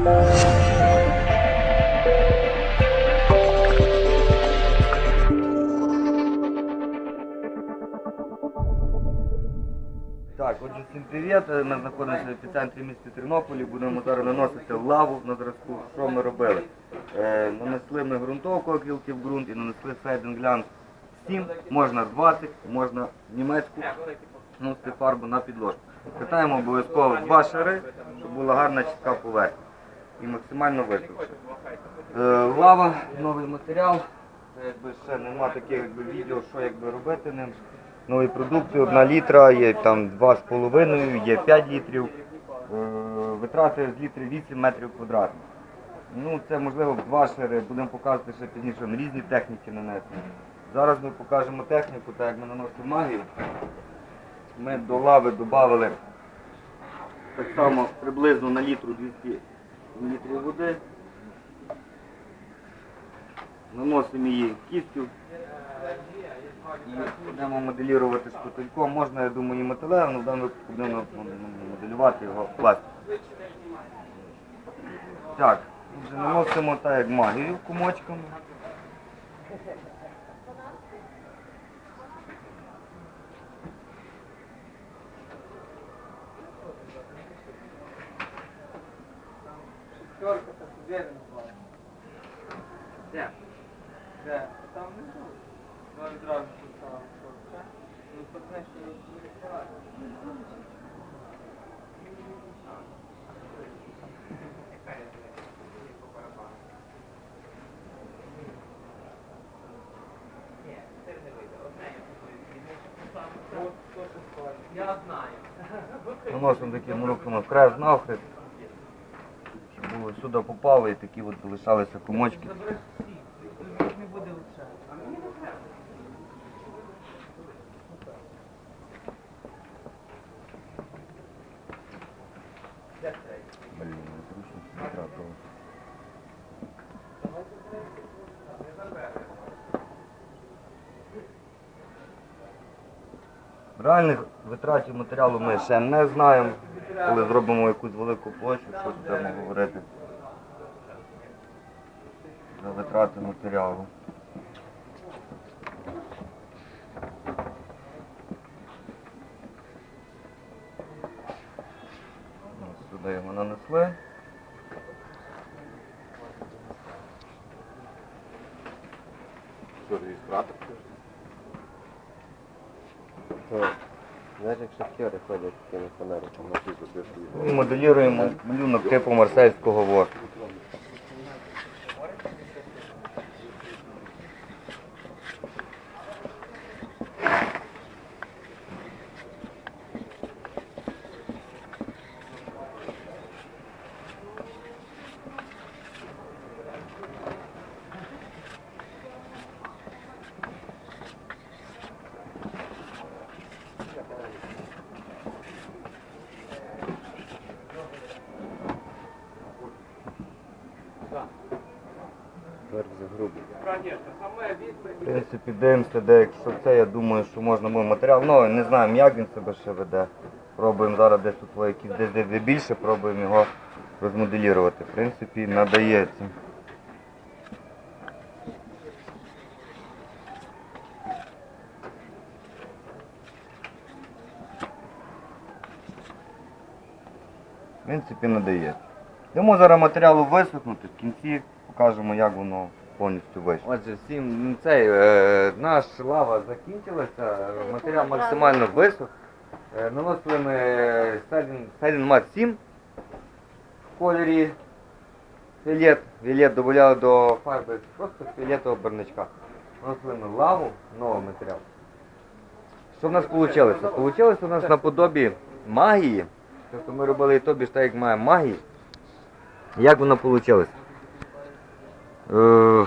Привіт. Ми знаходимося в епіцентрі міста Тернополі. Будемо зараз наносити лаву на зразку. Що ми робили? Е, нанесли ми ґрунтовку акрилки в ґрунт і нанесли сайдинглянд 7, можна 20, можна німецьку наносити фарбу на підложку. Питаємо обов'язково два шари, щоб була гарна чітка поверхня і максимально висохша. Е, лава, новий матеріал. Якби ще нема таких якби, відео, що якби робити ним. Нові продукти, 1 літра, є там 2,5, є 5 літрів. Е, Витрати з літрів 8 метрів квадратних. Ну, це можливо два шари, будемо показувати ще пізніше різні техніки нанесення. Зараз ми покажемо техніку, так як ми наносимо магію. Ми до лави додали так само приблизно на літру 200 літрів води. Наносимо її кістю і будемо моделювати шпательком. Можна, я думаю, і металевим, але в даному випадку будемо моделювати його пластиком. Так, вже наносимо так як магію кумочками. Была. Де? Де? Там внизу. Давай одразу поставимо шорка. Ну, потне, що не. Я знаю. Наносимо таким руками вкрест навхрест, сюди попало і такі от залишалися комочки. Не буде. Блін. Реальних витратів матеріалу ми ще не знаємо. Коли зробимо якусь велику площу, що будемо говорити за витрати матеріалу. Сюди його нанесли. Реєстратор? Знаєш, як шахтери ходять такими фонариками, на моделюємо малюнок типу марсельського ворку. В принципі, дивимося, де якщо це, я думаю, що можна буде матеріал. Ну, не знаємо, як він себе ще веде. Пробуємо зараз десь тут якісь десь де, більше, пробуємо його розмоделювати. В принципі, надається. В принципі, надається. Йому зараз матеріалу висохнути, в кінці покажемо, як воно повністю вийшло. Отже, всім ну, цей, е, наш лава закінчилася, матеріал максимально висох. Е, наносили ми Селін Мат 7 в кольорі фіолет. Фіолет додавали до фарби просто фіолетового барничка. Наносили ми лаву, новий матеріал. Що в нас вийшло? Вийшло у нас наподобі магії. Тобто ми робили і тобі ж так, як має магії. Як воно вийшло? Е,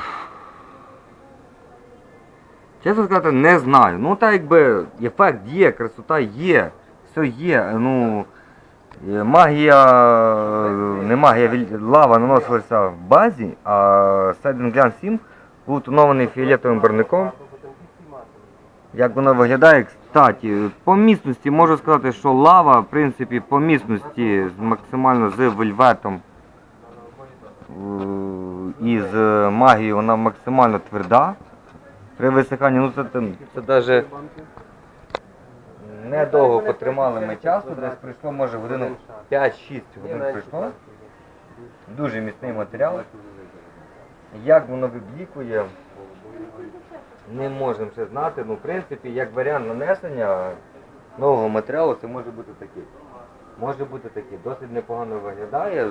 Чесно сказати, не знаю. Ну так якби ефект є, красота є, все є. Ну, е, магія, е, не магія, лава наносилася в базі, а Siding Gun 7 був тонований фіолетовим барником. Як вона виглядає, кстати, по міцності можу сказати, що лава, в принципі, по міцності максимально з вельветом із е, магії вона максимально тверда. При висиханні, ну це, це, навіть недовго потримали ми часу, десь прийшло, може годину 5-6 годин прийшло. Дуже міцний матеріал. Як воно виблікує, не можемо ще знати. Ну, в принципі, як варіант нанесення нового матеріалу, це може бути такий. Може бути такий. Досить непогано виглядає.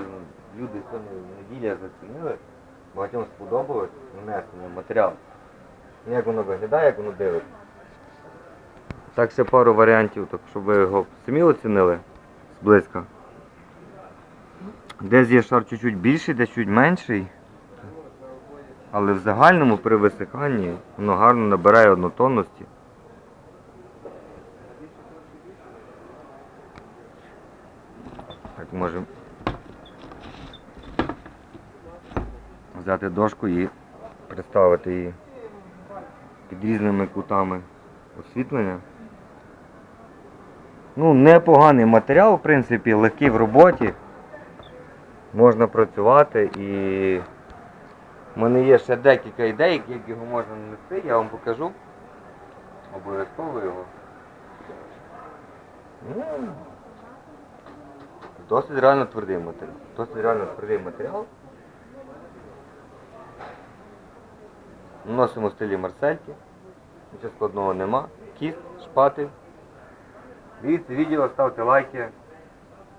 Люди сьогодні неділя зацінили. Багатьом сподобалось нанесення матеріалу. Ну, Як воно виглядає, як воно дивиться. Так ще пару варіантів, так щоб ви його самі оцінили зблизька. Десь є шар чуть-чуть більший, десь чуть менший. Але в загальному при висиханні воно гарно набирає однотонності. Так можемо взяти дошку і представити її під різними кутами освітлення. Ну, непоганий матеріал, в принципі, легкий в роботі. Можна працювати і в мене є ще декілька ідей, як його можна нанести, я вам покажу. Обов'язково його. Ну, досить реально твердий матеріал. Досить реально твердий матеріал. Носимо стилі марсельки. Нічого складного нема. Кіст, шпати. Дивіться відео, ставте лайки.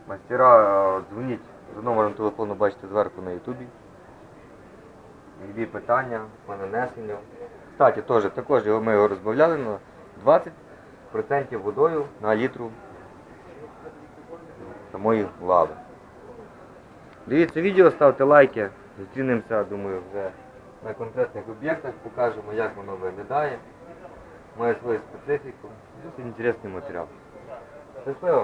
Мастера е, дзвоніть за номером телефону, бачите зверху на ютубі. Які питання по нанесенню. Кстати, теж, також ми його розбавляли на 20% водою на літру самої лави. Дивіться відео, ставте лайки. Зустрінемося, думаю, вже на конкретних об'єктах, покажемо, як воно виглядає. Має свою специфіку. Досить інтересний матеріал. Щасливо!